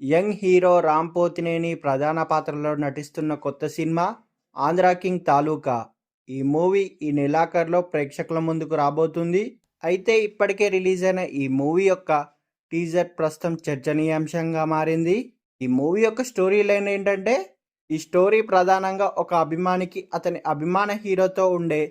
Young hero Ram Pothineni ప్రధాన పాత్రలో నటిస్తున్న కొత్త సినిమా ఆంధ్ర కింగ్ తాలూకా. ఈ మూవీ ఈ నెలాఖరులో ప్రేక్షకుల ముందుకు రాబోతుంది. అయితే ఇప్పటికే రిలీజ్ అయిన ఈ మూవీ యొక్క టీజర్ ప్రస్తుతం చర్చనీయాంశంగా మారింది. ఈ మూవీ యొక్క స్టోరీ లైన్ ఏంటంటే ఈ స్టోరీ ప్రధానంగా ఒక అభిమానికి అతని అభిమాన హీరోతో ఉండే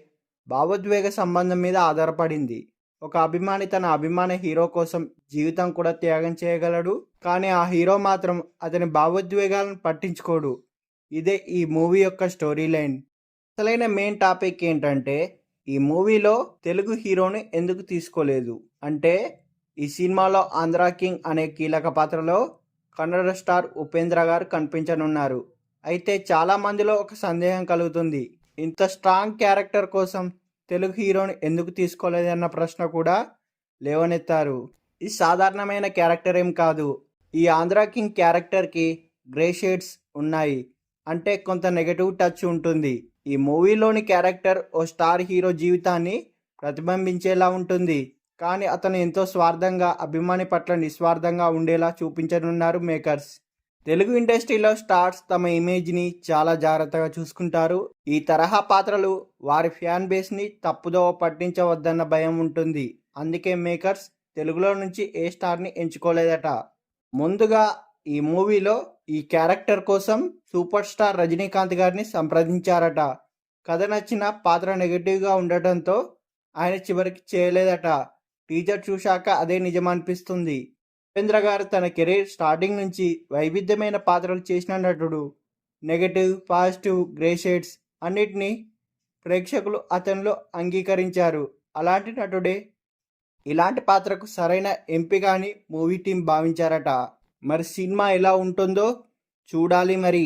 భావోద్వేగ సంబంధం మీద ఆధారపడింది. ఒక అభిమాని తన అభిమాన హీరో కోసం జీవితం కూడా త్యాగం చేయగలడు. కానీ ఆ హీరో మాత్రం అతని భావోద్వేగాలను పట్టించుకోడు. ఇదే ఈ మూవీ యొక్క స్టోరీ లైన్. అసలైన మెయిన్ టాపిక్ ఏంటంటే ఈ మూవీలో తెలుగు హీరోని ఎందుకు తీసుకోలేదు? అంటే ఈ సినిమాలో ఆంధ్ర కింగ్ అనే కీలక పాత్రలో కన్నడ స్టార్ ఉపేంద్ర గారు కనిపించనున్నారు. అయితే చాలా మందిలో ఒక సందేహం కలుగుతుంది. ఇంత స్ట్రాంగ్ క్యారెక్టర్ కోసం తెలుగు హీరోని ఎందుకు తీసుకోలేదన్న ప్రశ్న కూడా లేవనెత్తారు. ఇది సాధారణమైన క్యారెక్టర్ ఏం కాదు. ఈ ఆంధ్రా కింగ్ క్యారెక్టర్కి గ్రే షేడ్స్ ఉన్నాయి. అంటే కొంత నెగటివ్ టచ్ ఉంటుంది. ఈ మూవీలోని క్యారెక్టర్ ఓ స్టార్ హీరో జీవితాన్ని ప్రతిబింబించేలా ఉంటుంది. కానీ అతను ఎంతో స్వార్థంగా అభిమాని పట్ల నిస్వార్థంగా ఉండేలా చూపించనున్నారు మేకర్స్. తెలుగు ఇండస్ట్రీలో స్టార్స్ తమ ఇమేజ్ని చాలా జాగ్రత్తగా చూసుకుంటారు. ఈ తరహా పాత్రలు వారి ఫ్యాన్ బేస్ని తప్పుదోవ పట్టించవద్దన్న భయం ఉంటుంది. అందుకే మేకర్స్ తెలుగులో నుంచి ఏ స్టార్ని ఎంచుకోలేదట. ముందుగా ఈ మూవీలో ఈ క్యారెక్టర్ కోసం సూపర్ స్టార్ రజనీకాంత్ గారిని సంప్రదించారట. కథ నచ్చిన పాత్ర నెగిటివ్గా ఉండటంతో ఆయన చివరికి చేయలేదట. టీజర్ చూశాక అదే నిజమనిపిస్తుంది. ఉపేంద్ర గారు తన కెరీర్ స్టార్టింగ్ నుంచి వైవిధ్యమైన పాత్రలు చేసిన నటుడు నెగటివ్ పాజిటివ్ గ్రే షేడ్స్ అన్నిటినీ ప్రేక్షకులు అతనిలో అంగీకరించారు. అలాంటి నటుడే ఇలాంటి పాత్రకు సరైన ఎంపిక అని మూవీ టీం భావించారట. మరి సినిమా ఎలా ఉంటుందో చూడాలి మరి.